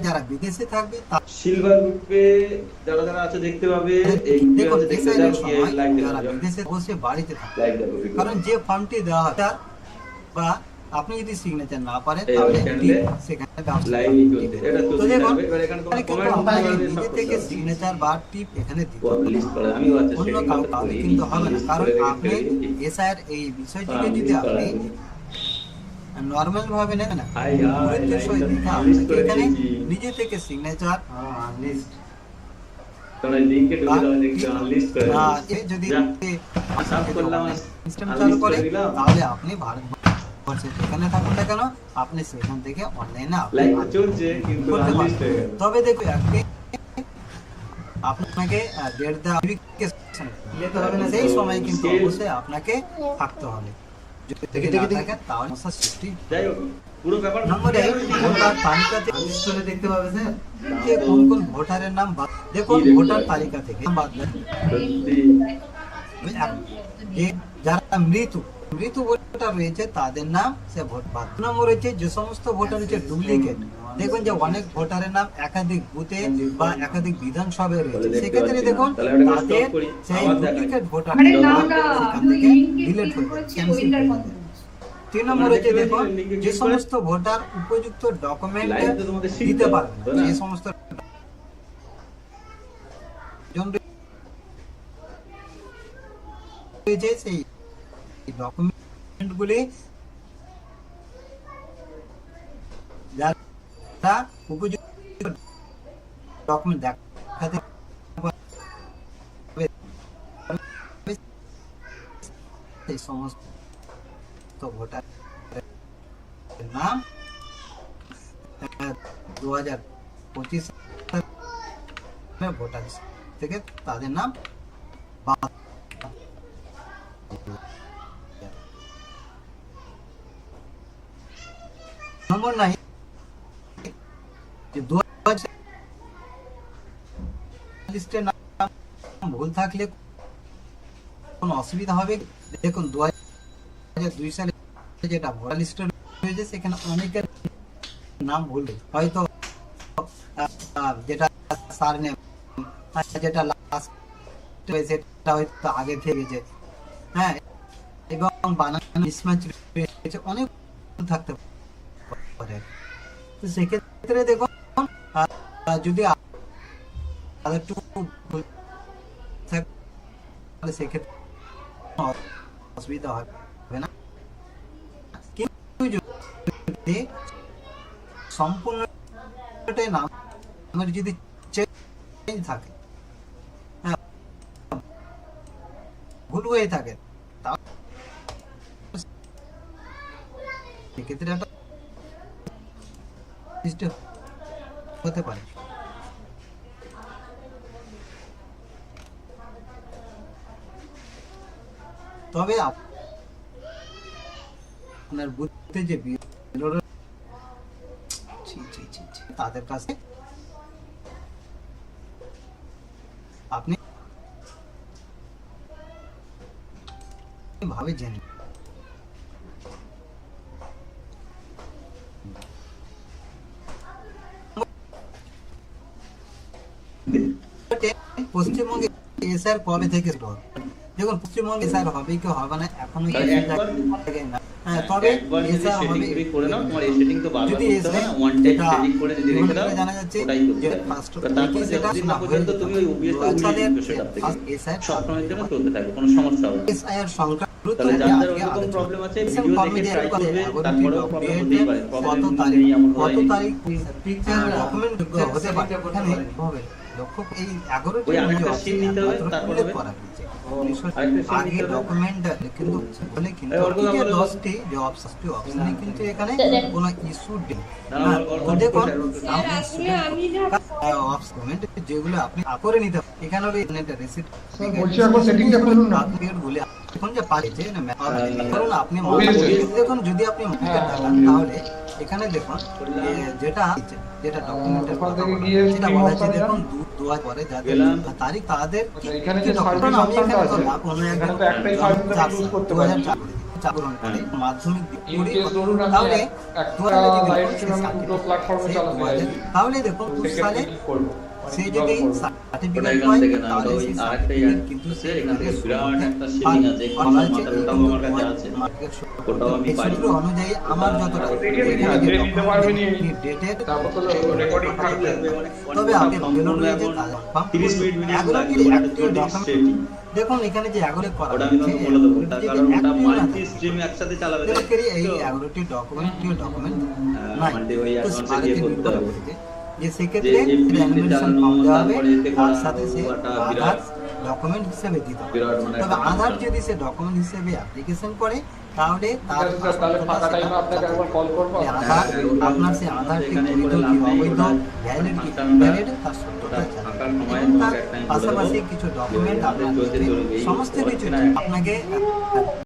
যারা বিদেশে থাকবে সিলভার গ্রুপে যারা যারা আছে দেখতে পাবে দেখুন আছে দেখতে এসআই যাও এর গিয়ে সময় লাইক যারা বিদেশে বসে বাড়িতে থাকে কারণ যে ফর্মটি দেওয়া হয় বা আপনি যদি সিগনেচার না পারেন তাহলে সেখানে তো। দেখুন নিজে থেকে সিগনেচার বা টিপ এখানে দিতে আছে অন্য কাউ কিন্তু হবে না। কারণ আপনি। এসআইয়ের এই বিষয়টিকে হ্যাঁ, যদি আপনি করা। আছে। নর্মাল ভাবে নেন না। হাই হাই গুরুত্বের সহিত লিখে লিস্ট আপনাকে করে এখানে দিয়েছি। নিজে থেকে সিগনেচার লিস্ট তোমরা লিংকে ঢুকে যাও দেখতে লিস্ট করে আহ, দিয়েছি। এ যদি যা, সার্চ করলাম সিস্টেম আর চালু list করে করে দিলাম। তাহলে আপনি ভারতবর্ষে যেখানে থাকুন না কেন আপনি সেখান থেকে অনলাইনে লাইক চলছে কিন্তু করতে আনলিস্ট হয়ে পারবেন গেল। তবে দেখুন আপনি আপনাকে আহ, ডেট দেওয়া verification নিতে হবে না সেই সময় কিন্তু Scale- অবশ্যই আপনাকে থাকতে হবে। যদি না থাকেন তাহলে সমস্যার সৃষ্টি যাই হোক পুরো ব্যাপার নম্বর এক ভোটার তালিকাতে লিস্ট দেখতে পাবে স্যার যে কোন কোন ভোটারের নাম বাদ দেখুন ভোটার তালিকা থেকে বাদ সত্যি। যারা ভোটার রয়েছে তাদের নাম সে ভোট বাদ নম্বর রয়েছে যে সমস্ত ভোটার হচ্ছে ডুপ্লিকেট দেখুন যে অনেক ভোটারের নাম একাধিক বুথে বা একাধিক বিধানসভায় রয়েছে। সেক্ষেত্রে দেখুন তাদের সেই ডুপ্লিকেট ভোটার আরে না না সেখান থেকে লিংকে হয়ে করছি যায় cancel ওইটার কথা যায়। তিন নম্বর আমরা হচ্ছে দেখুন যে সমস্ত ভোটার উপযুক্ত ডকুমেন্ট দিতে পারবে যে সমস্ত জন রয়েছে সেই ডকুমেন্টগুলি যারা উপযুক্ত ডকুমেন্ট দেখাতে পারবে, সেই সমস্ত ভোটার নাম দু হাজার পঁচিশ ভোটার থেকে তাদের নাম বাদ নম্বর নাই যে দু হাজার ভুল থাকলে কোনো অসুবিধা হবে? দেখুন দু হাজার দুই সালে যেটা ভোটার লিস্টে রয়েছে সেখানে অনেকের নাম ভুল হয়তো যেটা সার নেম যেটা লাস্ট সেটা হয়তো আগে থেকে হ্যাঁ এবং মিসম্যাচ অনেক থাকতে পারে। তো সেক্ষেত্রে আহ, যদি আ- আরেকটু থাকে তাহলে সেক্ষেত্রে অসুবিধা হবে না। কিন্তু যদি সম্পূর্ণটাই নাম আমার যদি চেঞ্জ থাকে হ্যাঁ, ভুল হয়ে থাকে তাহলে সেক্ষেত্রে একটা হতে পারে। তবে আপ- আপনার বুদ্ধে যে বিএলওরা ছি, ছি, ছি, ছি, তাদের কাছে আপনি ভাবে জেনে পশ্চিমবঙ্গে এসআর কবে থেকে শুরু? দেখুন পশ্চিমবঙ্গে এসআর হবে কি হবে না এখনও না। হ্যাঁ তবে এসআর হবে করে নাও তোমার এই তো বারবার করতে হবে না one time যেটা করে যদি রেখে দাও জানা যাচ্ছে যে ফার্স্ট তারপরে সেটা না পর্যন্ত তুমি ওই OBS টা বাচ্চাদের উড়িয়ে থেকে। এসআর সবসময়ের জন্য চলতে থাকবে কোনো সমস্যা হবে না। সংখ্যা তাহলে যাদের ওরকম প্রবলেম আছে ভিডিও দেখে ট্রাই করবে তারপরেও প্রবলেম হতেই পারে। প্রবলেম কত তারিখ নেই এমন কত তারিখ পিকচার ডকুমেন্ট হতে পারে। হবে। লক্ষ্য এই এগারোটি হবে, উল্লেখ করা হয়েছে। আগে ডকুমেন্ট কিন্তু বলে কিন্তু। দশটি যে অপশনটি অপশনে কিন্তু এখানে কোনো ইস্যু হ্যাঁ, দেখুন? আপনি ডকুমেন্ট যেগুলো আপনি করে নিতে। এখানে রিসিট বলছি না। আপনি এর এখন যে পাচ্ছে না map হ্যাঁ, হ্যাঁ। আপনি দেখুন যদি আপনি তাহলে এখানে দেখুন যেটা যেটা ডকুমেন্টের পর কথা থেকে বলা হচ্ছে, অবস্থা দেখুন? দু হাজার পরে যাদের তারিখ তাদের? আমি এখানে আছে করলাম, একজন দু হাজার চার করে। মাধ্যমিক তাহলে। তাহলে দেখুন দু সালে? সে যদি সার্টিফিকেট পায় তাহলে ওটা ওই সেই আরেকটাই সার্টিফিকেট কিন্তু আছে, এখান থেকে বিরাট একটা আর আছে, বলা মাথার ওটাও আমার কাছে আছে। ওটাও আমি পারি। অনুযায়ী আমার যতটা দেখে এখানে যে যে পারবেন নি। তারপর তো recording থাকবে। তবে আপনি বেলুন রয়েছে এখন তাহলে 30 মিনিট মিনিট লাগবে, ওটা active 20 document- setting। দেখুন এখানে যে এগারো করা ওটা আমি হয়েছে, বলে দেবো তার কারণ ওটা মাল্টি স্ট্রিম একসাথে চালাবে এই ডকুমেন্ট ডকুমেন্ট ওই গিয়ে করতে হবে। যে সেক্ষেত্রে ফর্ম দেওয়া হবে তার সাথে সে আধার ডকুমেন্ট হিসেবে দিতে হবে। মানে তবে আধার যদি সে ডকুমেন্ট হিসেবে অ্যাপ্লিকেশন করে তাহলে তার ঠিক আছে স্যার, তাহলে ফাঁকা পাসপোর্টটা টাইমে আপনাকে সেটা একবার কল করব। যে আধার হ্যাঁ, আপনার সে আধারটি বৈধ কি অবৈধ ভ্যালিড কি তার সত্যতা তার পাশাপাশি কিছু ডকুমেন্ট আপনার সমস্ত কিছু আপনাকে